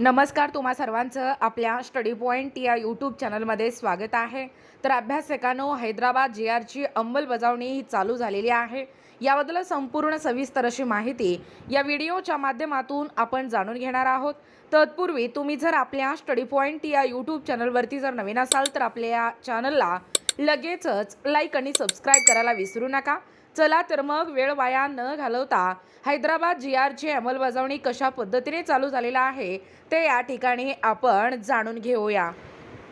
नमस्कार तुम्हा सर्वांचं आपल्या स्टडी पॉईंट या यूट्यूब चॅनलमध्ये स्वागत आहे. तर अभ्यासकांनो हैदराबाद जी आरची अंमलबजावणी ही चालू झालेली आहे. याबद्दल संपूर्ण सविस्तर अशी माहिती या व्हिडिओच्या माध्यमातून आपण जाणून घेणार आहोत. तत्पूर्वी तुम्ही जर आपल्या स्टडी पॉईंट या यूट्यूब चॅनलवरती जर नवीन असाल तर आपल्या या चॅनलला लगेचच लाईक आणि सबस्क्राईब करायला विसरू नका. चला तर मग वेळ वाया न घालवता हैदराबाद जी आरची अंमलबजावणी कशा पद्धतीने चालू झालेला आहे ते या ठिकाणी आपण जाणून घेऊया.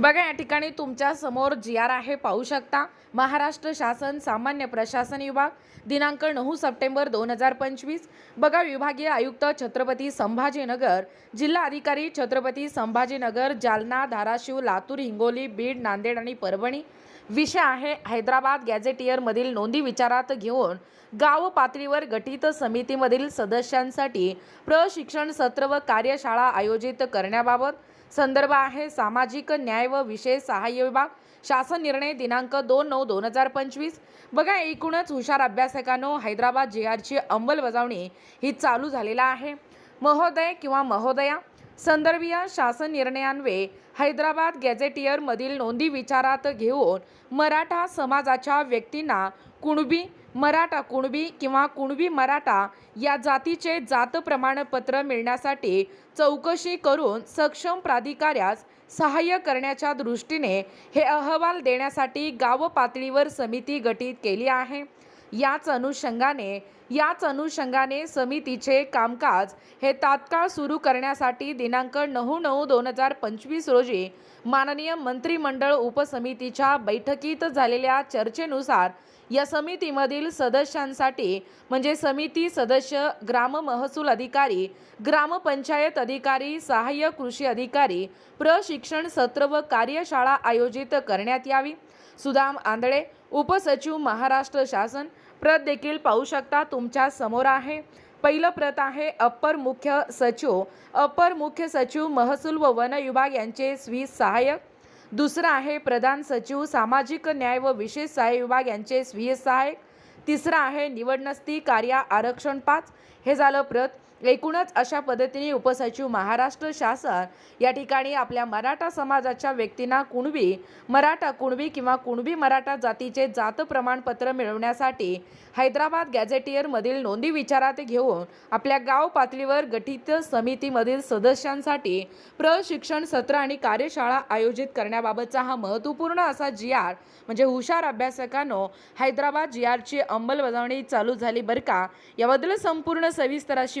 बघा या ठिकाणी तुमच्यासमोर जी आर आहे पाहू शकता. महाराष्ट्र शासन सामान्य प्रशासन विभाग दिनांक नऊ सप्टेंबर दोन हजार पंचवीस. बघा विभागीय आयुक्त छत्रपती संभाजीनगर जिल्हा अधिकारी छत्रपती संभाजीनगर जालना धाराशिव लातूर हिंगोली बीड नांदेड आणि परभणी. विषय आहे हैदराबाद गॅझेटियरमधील नोंदी विचारात घेऊन गाव पातळीवर गठीत समितीमधील सदस्यांसाठी प्रशिक्षण सत्र व कार्यशाळा आयोजित करण्याबाबत संदर्भ आहे सामाजिक न्याय व विशेष सहाय्य विभाग शासन निर्णय दिनांक दोन नऊ दोन हजार पंचवीस. बघा एकूणच हुशार अभ्यासकांनो हैदराबाद जी आरची अंमलबजावणी ही चालू झालेला आहे. महोदय किंवा महोदया संदर्भीय शासन निर्णयान्वये हैदराबाद गॅझेटियरमधील नोंदी विचारात घेऊन मराठा समाजाच्या व्यक्तींना कुणबी मराठा कुणबी किंवा कुणबी मराठा या जातीचे जात प्रमाणपत्र मिळण्यासाठी चौकशी करून सक्षम प्राधिकाऱ्यास सहाय्य करण्याच्या दृष्टीने हे अहवाल देण्यासाठी गाव पातळीवर समिती गठीत केली आहे. याच अनुषंगाने याच अनुषंगाने समितीचे कामकाज हे तात्काळ सुरू करण्यासाठी दिनांक नऊ नऊ दोन हजार पंचवीस रोजी माननीय मंत्रिमंडळ उपसमितीच्या बैठकीत झालेल्या चर्चेनुसार या समितीमधील सदस्यांसाठी म्हणजे समिती सदस्य ग्राम महसूल अधिकारी ग्रामपंचायत अधिकारी सहाय्य कृषी अधिकारी प्रशिक्षण सत्र व कार्यशाळा आयोजित करण्यात यावी. सुदाम आंधळे उपसचिव महाराष्ट्र शासन प्रत देखील पाहू शकता तुमच्यासमोर आहे. पहिलं प्रत आहे अप्पर मुख्य सचिव. अप्पर मुख्य सचिव महसूल व वन विभाग यांचे स्वीस सहाय्यक. दुसरं आहे प्रधान सचिव सामाजिक न्याय व विशेष सहाय्य विभाग यांचे स्वीय सहाय्यक. तिसरं आहे निवडणस्ती कार्य आरक्षण पाच. हे झालं प्रत. एकूणच अशा पद्धतीने उपसचिव महाराष्ट्र शासन या ठिकाणी आपल्या मराठा समाजाच्या व्यक्तींना कुणबी मराठा कुणबी किंवा कुणबी मराठा जातीचे जात प्रमाणपत्र मिळवण्यासाठी हैदराबाद गॅझेटियरमधील नोंदी विचारात घेऊन आपल्या गाव पातळीवर गठीत समितीमधील सदस्यांसाठी प्रशिक्षण सत्र आणि कार्यशाळा आयोजित करण्याबाबतचा हा महत्त्वपूर्ण असा जी आर म्हणजे हुशार अभ्यासकांनो हैदराबाद जी आरची अंमलबजावणी चालू झाली बरं का? याबद्दल संपूर्ण सविस्तर अशी